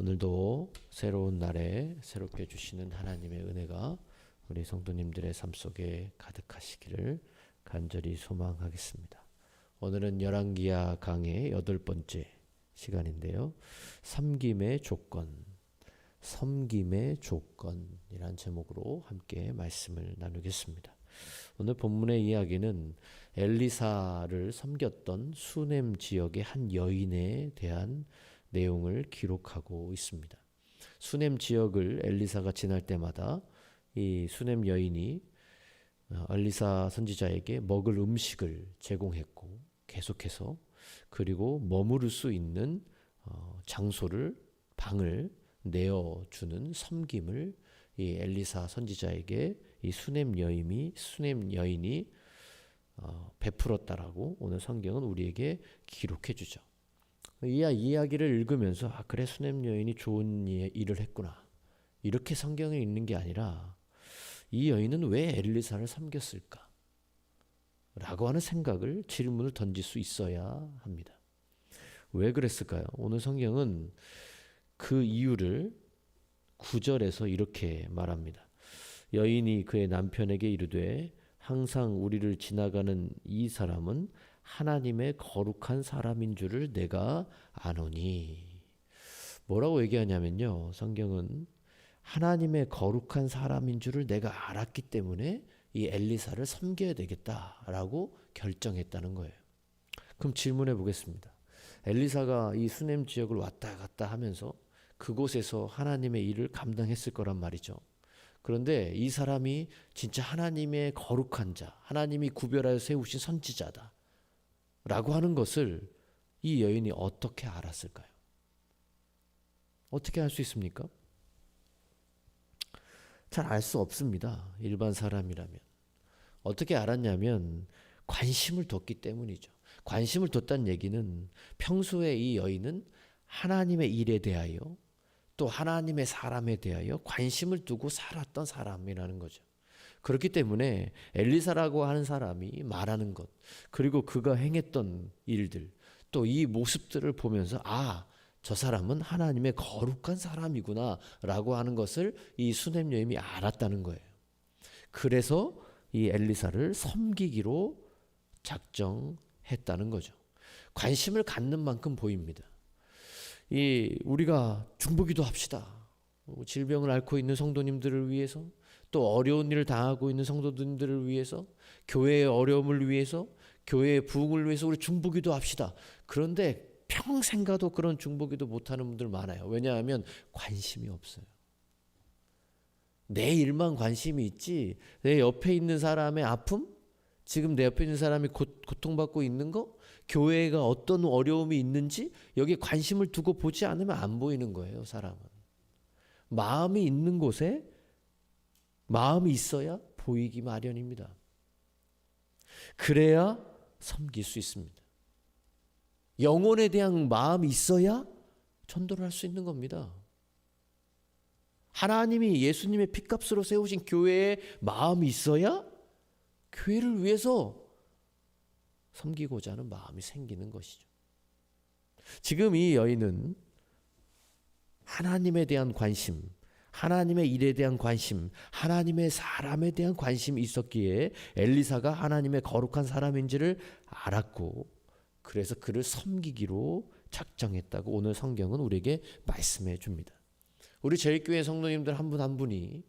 오늘도 새로운 날에 새롭게 주시는 하나님의 은혜가 우리 성도님들의 삶 속에 가득하시기를 간절히 소망하겠습니다. 오늘은 열왕기야 강의 여덟 번째 시간인데요. 섬김의 조건, 섬김의 조건이란 제목으로 함께 말씀을 나누겠습니다. 오늘 본문의 이야기는 엘리사를 섬겼던 수넴 지역의 한 여인에 대한 내용을 기록하고 있습니다. 수넴 지역을 엘리사가 지날 때마다 이 수넴 여인이 어, 엘리사 선지자에게 먹을 음식을 제공했고 계속해서 그리고 머무를 수 있는 어, 장소를 방을 내어 주는 섬김을 이 엘리사 선지자에게 이 수넴 여인이 수넴 여인이 어, 베풀었다라고 오늘 성경은 우리에게 기록해 주죠. 이 이야기를 읽으면서 아 그래 수넴 여인이 좋은 일을 했구나 이렇게 성경에 있는 게 아니라 이 여인은 왜 엘리사를 섬겼을까? 라고 하는 생각을 질문을 던질 수 있어야 합니다. 왜 그랬을까요? 오늘 성경은 그 이유를 구절에서 이렇게 말합니다. 여인이 그의 남편에게 이르되 항상 우리를 지나가는 이 사람은 하나님의 거룩한 사람인 줄을 내가 아노니. 뭐라고 얘기하냐면요. 성경은 하나님의 거룩한 사람인 줄을 내가 알았기 때문에 이 엘리사를 섬겨야 되겠다라고 결정했다는 거예요. 그럼 질문해 보겠습니다. 엘리사가 이 수넴 지역을 왔다 갔다 하면서 그곳에서 하나님의 일을 감당했을 거란 말이죠. 그런데 이 사람이 진짜 하나님의 거룩한 자, 하나님이 구별하여 세우신 선지자다. 라고 하는 것을 이 여인이 어떻게 알았을까요? 어떻게 알 수 있습니까? 잘 알 수 없습니다. 일반 사람이라면. 어떻게 알았냐면 관심을 뒀기 때문이죠. 관심을 뒀다는 얘기는 평소에 이 여인은 하나님의 일에 대하여 또 하나님의 사람에 대하여 관심을 두고 살았던 사람이라는 거죠. 그렇기 때문에 엘리사라고 하는 사람이 말하는 것, 그리고 그가 행했던 일들, 또 이 모습들을 보면서 아, 저 사람은 하나님의 거룩한 사람이구나 라고 하는 것을 이 수넴 여인이 알았다는 거예요. 그래서 이 엘리사를 섬기기로 작정했다는 거죠. 관심을 갖는 만큼 보입니다. 이 우리가 중보기도 합시다. 질병을 앓고 있는 성도님들을 위해서 또 어려운 일을 당하고 있는 성도님들을 위해서 교회의 어려움을 위해서 교회의 부흥을 위해서 우리 중보기도 합시다. 그런데 평생 가도 그런 중보기도 못하는 분들 많아요. 왜냐하면 관심이 없어요. 내 일만 관심이 있지 내 옆에 있는 사람의 아픔 지금 내 옆에 있는 사람이 고, 고통받고 있는 거 교회가 어떤 어려움이 있는지 여기에 관심을 두고 보지 않으면 안 보이는 거예요 사람은 마음이 있는 곳에 마음이 있어야 보이기 마련입니다. 그래야 섬길 수 있습니다. 영혼에 대한 마음이 있어야 전도를 할 수 있는 겁니다. 하나님이 예수님의 피값으로 세우신 교회에 마음이 있어야 교회를 위해서 섬기고자 하는 마음이 생기는 것이죠. 지금 이 여인은 하나님에 대한 관심, 하나님의 일에 대한 관심, 하나님의 사람에 대한 관심이 있었기에 엘리사가 하나님의 거룩한 사람인지를 알았고 그래서 그를 섬기기로 작정했다고 오늘 성경은 우리에게 말씀해 줍니다. 우리 제일교회 성도님들 한 분한 한 분이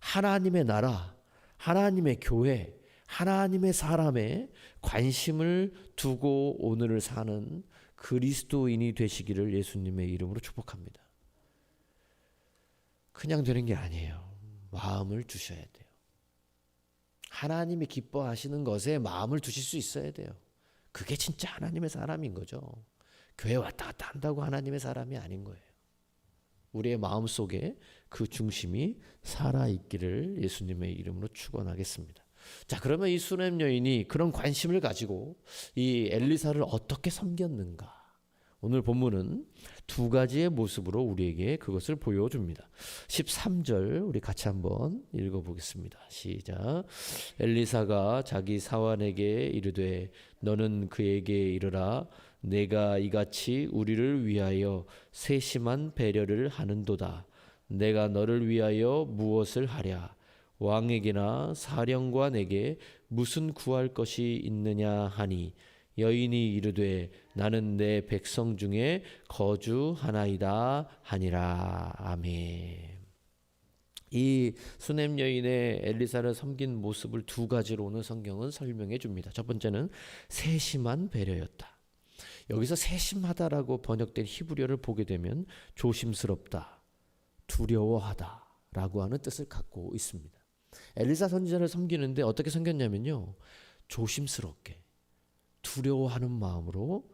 하나님의 나라, 하나님의 교회, 하나님의 사람에 관심을 두고 오늘을 사는 그리스도인이 되시기를 예수님의 이름으로 축복합니다. 그냥 되는 게 아니에요. 마음을 주셔야 돼요. 하나님이 기뻐하시는 것에 마음을 두실 수 있어야 돼요. 그게 진짜 하나님의 사람인 거죠. 교회 왔다 갔다 한다고 하나님의 사람이 아닌 거예요. 우리의 마음 속에 그 중심이 살아 있기를 예수님의 이름으로 축원하겠습니다. 자, 그러면 이 수넴 여인이 그런 관심을 가지고 이 엘리사를 어떻게 섬겼는가? 오늘 본문은 두 가지의 모습으로 우리에게 그것을 보여줍니다. 13절 우리 같이 한번 읽어보겠습니다. 시작. 엘리사가 자기 사환에게 이르되 너는 그에게 이르라 내가 이같이 우리를 위하여 세심한 배려를 하는도다. 내가 너를 위하여 무엇을 하랴? 왕에게나 사령관에게 무슨 구할 것이 있느냐 하니 여인이 이르되 나는 내 백성 중에 거주하나이다 하니라 아멘. 이 수냄 여인의 엘리사를 섬긴 모습을 두 가지로 오늘 성경은 설명해 줍니다. 첫 번째는 세심한 배려였다. 여기서 세심하다라고 번역된 히브리어를 보게 되면 조심스럽다, 두려워하다라고 하는 뜻을 갖고 있습니다. 엘리사 선지자를 섬기는데 어떻게 섬겼냐면요. 조심스럽게 두려워하는 마음으로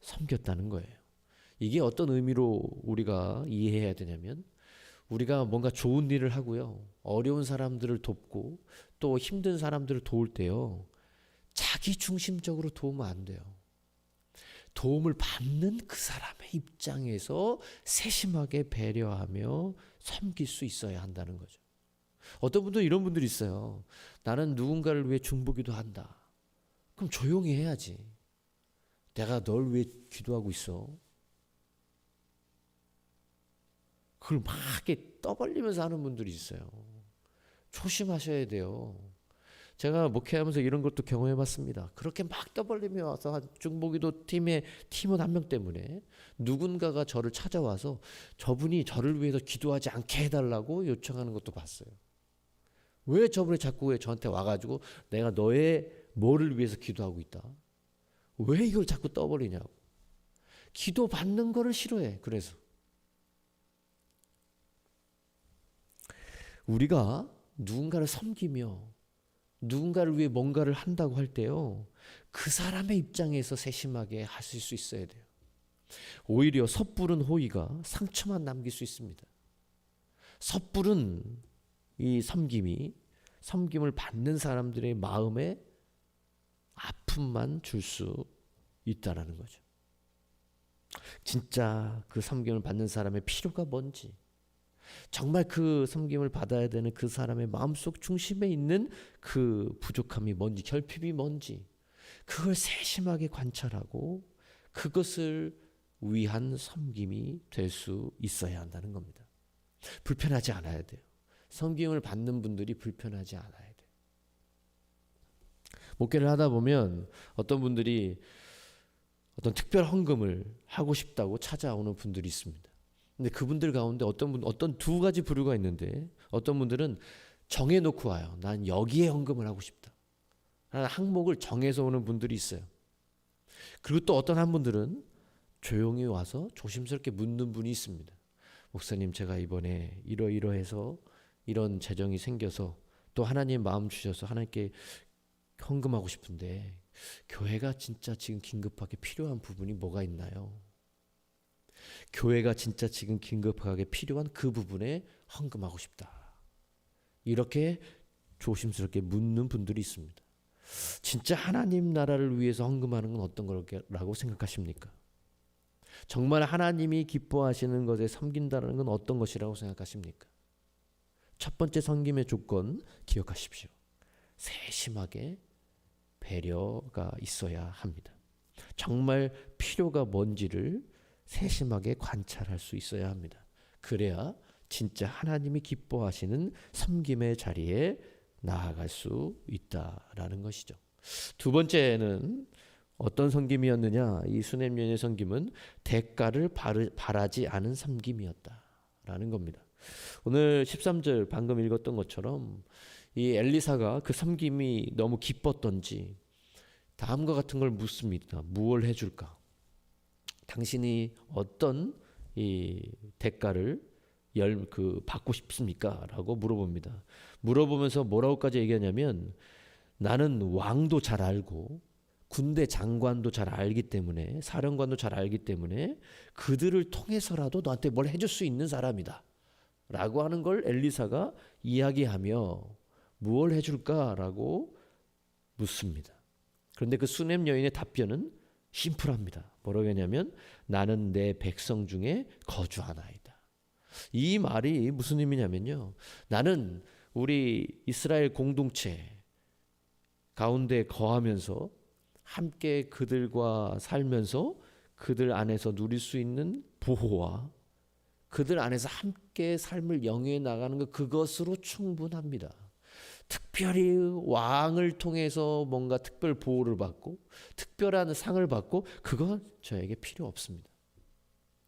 섬겼다는 거예요. 이게 어떤 의미로 우리가 이해해야 되냐면 우리가 뭔가 좋은 일을 하고요. 어려운 사람들을 돕고 또 힘든 사람들을 도울 때요. 자기 중심적으로 도우면 안 돼요. 도움을 받는 그 사람의 입장에서 세심하게 배려하며 섬길 수 있어야 한다는 거죠. 어떤 분들은 이런 분들이 있어요. 나는 누군가를 위해 중보기도 한다. 그럼 조용히 해야지. 내가 널 위해 기도하고 있어. 그걸 막 이렇게 떠벌리면서 하는 분들이 있어요. 조심하셔야 돼요. 제가 목회하면서 이런 것도 경험해 봤습니다. 그렇게 막 떠벌리며 와서 중보기도 팀의 팀원 한 명 때문에 누군가가 저를 찾아와서 저분이 저를 위해서 기도하지 않게 해달라고 요청하는 것도 봤어요. 왜 저분이 자꾸 왜 저한테 와가지고 내가 너의 뭐를 위해서 기도하고 있다. 왜 이걸 자꾸 떠버리냐고. 기도 받는 거를 싫어해. 그래서. 우리가 누군가를 섬기며 누군가를 위해 뭔가를 한다고 할 때요. 그 사람의 입장에서 세심하게 하실 수 있어야 돼요. 오히려 섣부른 호의가 상처만 남길 수 있습니다. 섣부른 이 섬김이 섬김을 받는 사람들의 마음에 아픔만 줄 수 있다라는 거죠. 진짜 그 섬김을 받는 사람의 필요가 뭔지, 정말 그 섬김을 받아야 되는 그 사람의 마음속 중심에 있는 그 부족함이 뭔지, 결핍이 뭔지, 그걸 세심하게 관찰하고 그것을 위한 섬김이 될 수 있어야 한다는 겁니다. 불편하지 않아야 돼요. 섬김을 받는 분들이 불편하지 않아야 돼요. 목회를 하다 보면 어떤 분들이 어떤 특별 헌금을 하고 싶다고 찾아오는 분들이 있습니다. 근데 그분들 가운데 어떤 분 어떤 두 가지 부류가 있는데 어떤 분들은 정해 놓고 와요. 난 여기에 헌금을 하고 싶다. 하는 항목을 정해서 오는 분들이 있어요. 그리고 또 어떤 한 분들은 조용히 와서 조심스럽게 묻는 분이 있습니다. 목사님 제가 이번에 이러이러해서 이런 재정이 생겨서 또 하나님 마음 주셔서 하나님께 헌금하고 싶은데 교회가 진짜 지금 긴급하게 필요한 부분이 뭐가 있나요? 교회가 진짜 지금 긴급하게 필요한 그 부분에 헌금하고 싶다. 이렇게 조심스럽게 묻는 분들이 있습니다. 진짜 하나님 나라를 위해서 헌금하는 건 어떤 거라고 생각하십니까? 정말 하나님이 기뻐하시는 것에 섬긴다는 건 어떤 것이라고 생각하십니까? 첫 번째 섬김의 조건 기억하십시오. 세심하게 배려가 있어야 합니다. 정말 필요가 뭔지를 세심하게 관찰할 수 있어야 합니다. 그래야 진짜 하나님이 기뻐하시는 섬김의 자리에 나아갈 수 있다라는 것이죠. 두 번째는 어떤 섬김이었느냐? 이 수냄년의 섬김은 대가를 바라지 않은 섬김이었다라는 겁니다. 오늘 13절 방금 읽었던 것처럼 이 엘리사가 그 섬김이 너무 기뻤던지 다음과 같은 걸 묻습니다. 무엇 해줄까? 당신이 어떤 이 대가를 열 그 받고 싶습니까?라고 물어봅니다. 물어보면서 뭐라고까지 얘기하냐면 나는 왕도 잘 알고 군대 장관도 잘 알기 때문에 사령관도 잘 알기 때문에 그들을 통해서라도 너한테 뭘 해줄 수 있는 사람이다. 라고 하는 걸 엘리사가 이야기하며 무엇 해줄까라고 묻습니다. 그런데 그 수냄 여인의 답변은 심플합니다. 뭐라고 하냐면 나는 내 백성 중에 거주하나이다. 이 말이 무슨 의미냐면요. 나는 우리 이스라엘 공동체 가운데 거하면서 함께 그들과 살면서 그들 안에서 누릴 수 있는 보호와 그들 안에서 함께 삶을 영위해 나가는 것 그것으로 충분합니다. 특별히 왕을 통해서 뭔가 특별 보호를 받고 특별한 상을 받고 그건 저에게 필요 없습니다.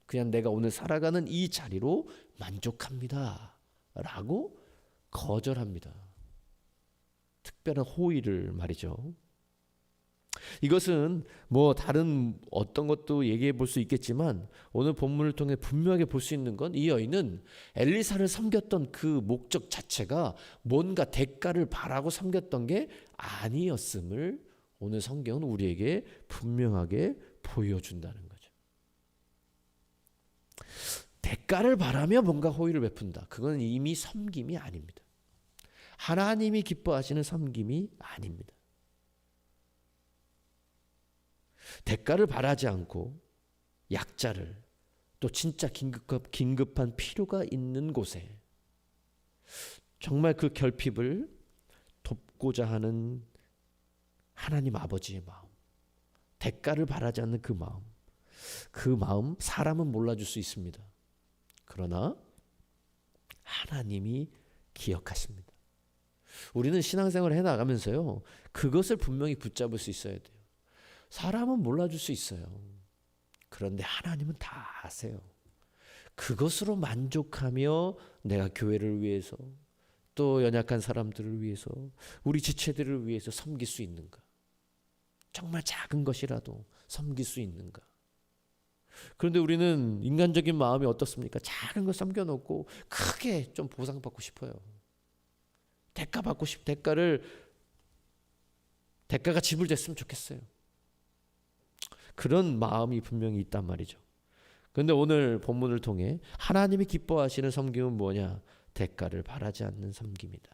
그냥 내가 오늘 살아가는 이 자리로 만족합니다. 라고 거절합니다. 특별한 호의를 말이죠. 이것은 뭐 다른 어떤 것도 얘기해 볼 수 있겠지만 오늘 본문을 통해 분명하게 볼 수 있는 건 이 여인은 엘리사를 섬겼던 그 목적 자체가 뭔가 대가를 바라고 섬겼던 게 아니었음을 오늘 성경은 우리에게 분명하게 보여준다는 거죠. 대가를 바라며 뭔가 호의를 베푼다. 그건 이미 섬김이 아닙니다. 하나님이 기뻐하시는 섬김이 아닙니다. 대가를 바라지 않고 약자를 또 진짜 긴급, 긴급한 필요가 있는 곳에 정말 그 결핍을 돕고자 하는 하나님 아버지의 마음, 대가를 바라지 않는 그 마음, 그 마음 사람은 몰라줄 수 있습니다. 그러나 하나님이 기억하십니다. 우리는 신앙생활을 해 나가면서요, 그것을 분명히 붙잡을 수 있어야 돼요. 사람은 몰라줄 수 있어요. 그런데 하나님은 다 아세요. 그것으로 만족하며 내가 교회를 위해서 또 연약한 사람들을 위해서 우리 지체들을 위해서 섬길 수 있는가? 정말 작은 것이라도 섬길 수 있는가? 그런데 우리는 인간적인 마음이 어떻습니까? 작은 거 섬겨놓고 크게 좀 보상받고 싶어요. 대가 받고 싶, 대가를 대가가 지불됐으면 좋겠어요. 그런 마음이 분명히 있단 말이죠. 그런데 오늘 본문을 통해 하나님이 기뻐하시는 섬김은 뭐냐? 대가를 바라지 않는 섬김이다.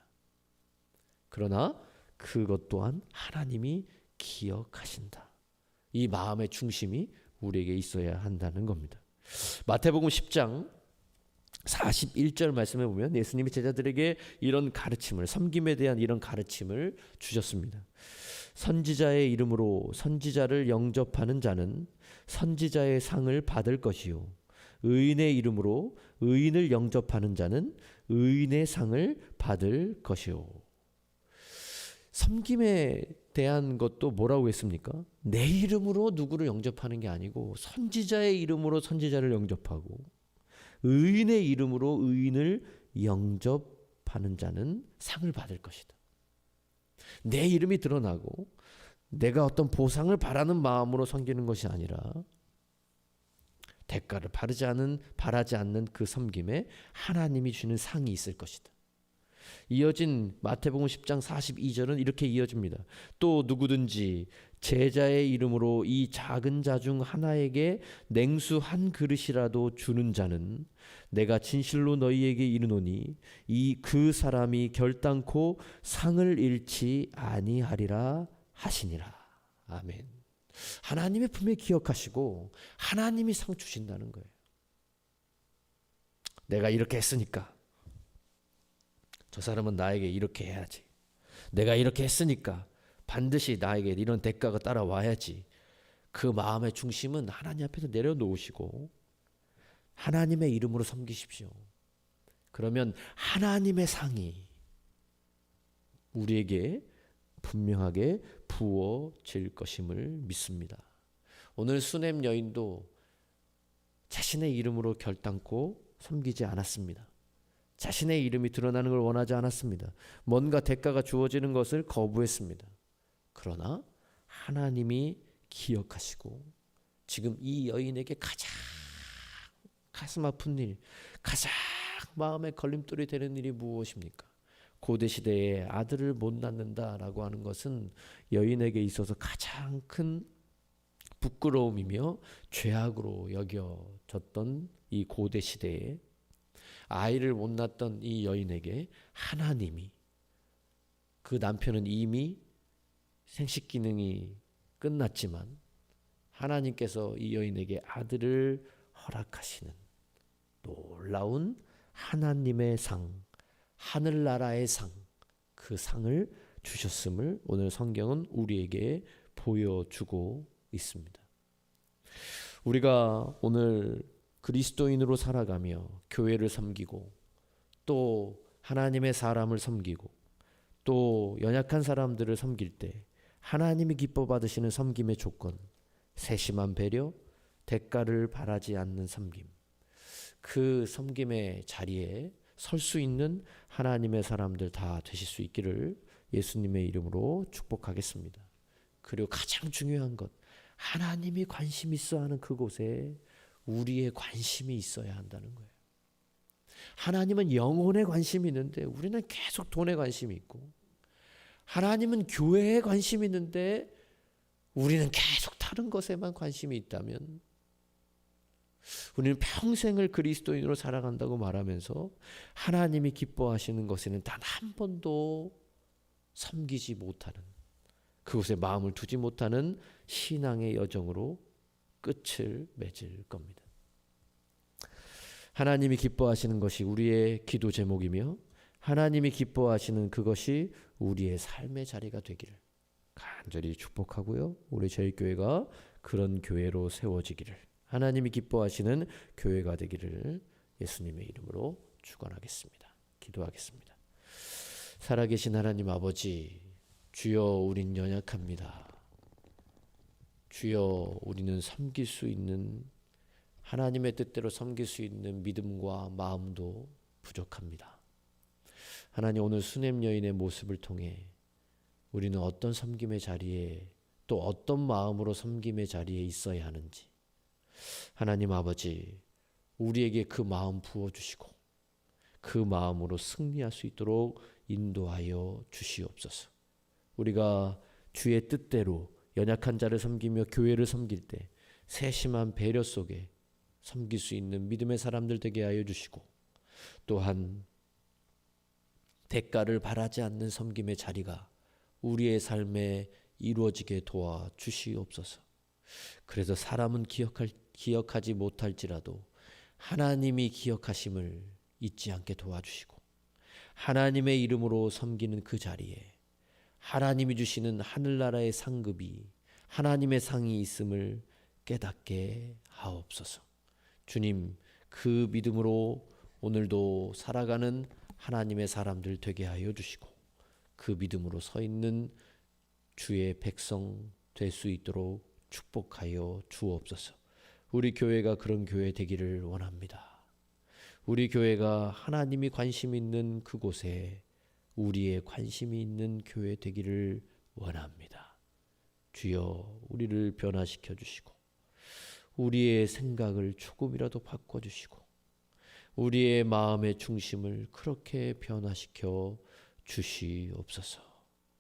그러나 그것 또한 하나님이 기억하신다. 이 마음의 중심이 우리에게 있어야 한다는 겁니다. 마태복음 10장 41절 말씀에 보면 예수님이 제자들에게 이런 가르침을 섬김에 대한 이런 가르침을 주셨습니다. 선지자의 이름으로 선지자를 영접하는 자는 선지자의 상을 받을 것이요 의인의 이름으로 의인을 영접하는 자는 의인의 상을 받을 것이요 섬김에 대한 것도 뭐라고 했습니까? 내 이름으로 누구를 영접하는 게 아니고 선지자의 이름으로 선지자를 영접하고 의인의 이름으로 의인을 영접하는 자는 상을 받을 것이다. 내 이름이 드러나고 내가 어떤 보상을 바라는 마음으로 섬기는 것이 아니라 대가를 바르지 않은 바라지 않는 그 섬김에 하나님이 주는 상이 있을 것이다. 이어진 마태복음 10장 42절은 이렇게 이어집니다. 또 누구든지 제자의 이름으로 이 작은 자 중 하나에게 냉수 한 그릇이라도 주는 자는 내가 진실로 너희에게 이르노니 이 그 사람이 결단코 상을 잃지 아니하리라 하시니라. 아멘. 하나님의 품에 기억하시고 하나님이 상 주신다는 거예요. 내가 이렇게 했으니까 저 사람은 나에게 이렇게 해야지. 내가 이렇게 했으니까 반드시 나에게 이런 대가가 따라와야지. 그 마음의 중심은 하나님 앞에서 내려놓으시고 하나님의 이름으로 섬기십시오. 그러면 하나님의 상이 우리에게 분명하게 부어질 것임을 믿습니다. 오늘 수냄 여인도 자신의 이름으로 결단코 섬기지 않았습니다. 자신의 이름이 드러나는 걸 원하지 않았습니다. 뭔가 대가가 주어지는 것을 거부했습니다. 그러나 하나님이 기억하시고 지금 이 여인에게 가장 가슴 아픈 일, 가장 마음에 걸림돌이 되는 일이 무엇입니까? 고대 시대에 아들을 못 낳는다라고 하는 것은 여인에게 있어서 가장 큰 부끄러움이며 죄악으로 여겨졌던 이 고대 시대에 아이를 못 낳던 이 여인에게 하나님이 그 남편은 이미 생식 기능이 끝났지만 하나님께서 이 여인에게 아들을 허락하시는 놀라운 하나님의 상, 하늘나라의 상, 그 상을 주셨음을 오늘 성경은 우리에게 보여주고 있습니다. 우리가 오늘 그리스도인으로 살아가며 교회를 섬기고 또 하나님의 사람을 섬기고 또 연약한 사람들을 섬길 때 하나님이 기뻐 받으시는 섬김의 조건 세심한 배려 대가를 바라지 않는 섬김 그 섬김의 자리에 설 수 있는 하나님의 사람들 다 되실 수 있기를 예수님의 이름으로 축복하겠습니다. 그리고 가장 중요한 것 하나님이 관심 있어 하는 그곳에 우리의 관심이 있어야 한다는 거예요. 하나님은 영혼에 관심이 있는데 우리는 계속 돈에 관심이 있고 하나님은 교회에 관심이 있는데 우리는 계속 다른 것에만 관심이 있다면 우리는 평생을 그리스도인으로 살아간다고 말하면서 하나님이 기뻐하시는 것에는 단 한 번도 섬기지 못하는 그곳에 마음을 두지 못하는 신앙의 여정으로 끝을 맺을 겁니다. 하나님이 기뻐하시는 것이 우리의 기도 제목이며 하나님이 기뻐하시는 그것이 우리의 삶의 자리가 되기를 간절히 축복하고요. 우리 제일교회가 그런 교회로 세워지기를 하나님이 기뻐하시는 교회가 되기를 예수님의 이름으로 축원하겠습니다. 기도하겠습니다. 살아계신 하나님 아버지 주여 우린 연약합니다. 주여 우리는 섬길 수 있는 하나님의 뜻대로 섬길 수 있는 믿음과 마음도 부족합니다. 하나님 오늘 수냄 여인의 모습을 통해 우리는 어떤 섬김의 자리에 또 어떤 마음으로 섬김의 자리에 있어야 하는지 하나님 아버지 우리에게 그 마음 부어 주시고 그 마음으로 승리할 수 있도록 인도하여 주시옵소서. 우리가 주의 뜻대로 연약한 자를 섬기며 교회를 섬길 때 세심한 배려 속에 섬길 수 있는 믿음의 사람들 되게 하여 주시고 또한 대가를 바라지 않는 섬김의 자리가 우리의 삶에 이루어지게 도와 주시옵소서. 그래서 사람은 기억할, 기억하지 못할지라도 하나님이 기억하심을 잊지 않게 도와주시고 하나님의 이름으로 섬기는 그 자리에 하나님이 주시는 하늘나라의 상급이 하나님의 상이 있음을 깨닫게 하옵소서. 주님, 그 믿음으로 오늘도 살아가는 하나님의 사람들 되게 하여 주시고 그 믿음으로 서 있는 주의 백성 될 수 있도록 축복하여 주옵소서. 우리 교회가 그런 교회 되기를 원합니다. 우리 교회가 하나님이 관심 있는 그곳에 우리의 관심이 있는 교회 되기를 원합니다. 주여 우리를 변화시켜 주시고 우리의 생각을 조금이라도 바꿔 주시고 우리의 마음의 중심을 그렇게 변화시켜 주시옵소서.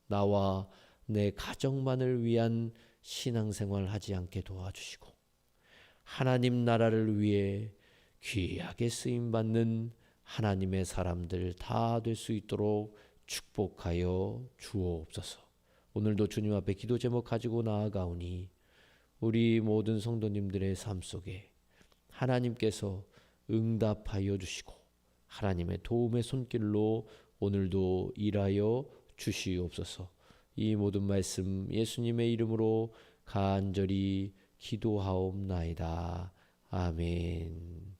나와 내 가정만을 위한 신앙생활 하지 않게 도와주시고 하나님 나라를 위해 귀하게 쓰임 받는 하나님의 사람들 다 될 수 있도록 축복하여 주옵소서. 오늘도 주님 앞에 기도 제목 가지고 나아가오니 우리 모든 성도님들의 삶 속에 하나님께서 응답하여 주시고 하나님의 도움의 손길로 오늘도 일하여 주시옵소서. 이 모든 말씀 예수님의 이름으로 간절히 기도하옵나이다. 아멘.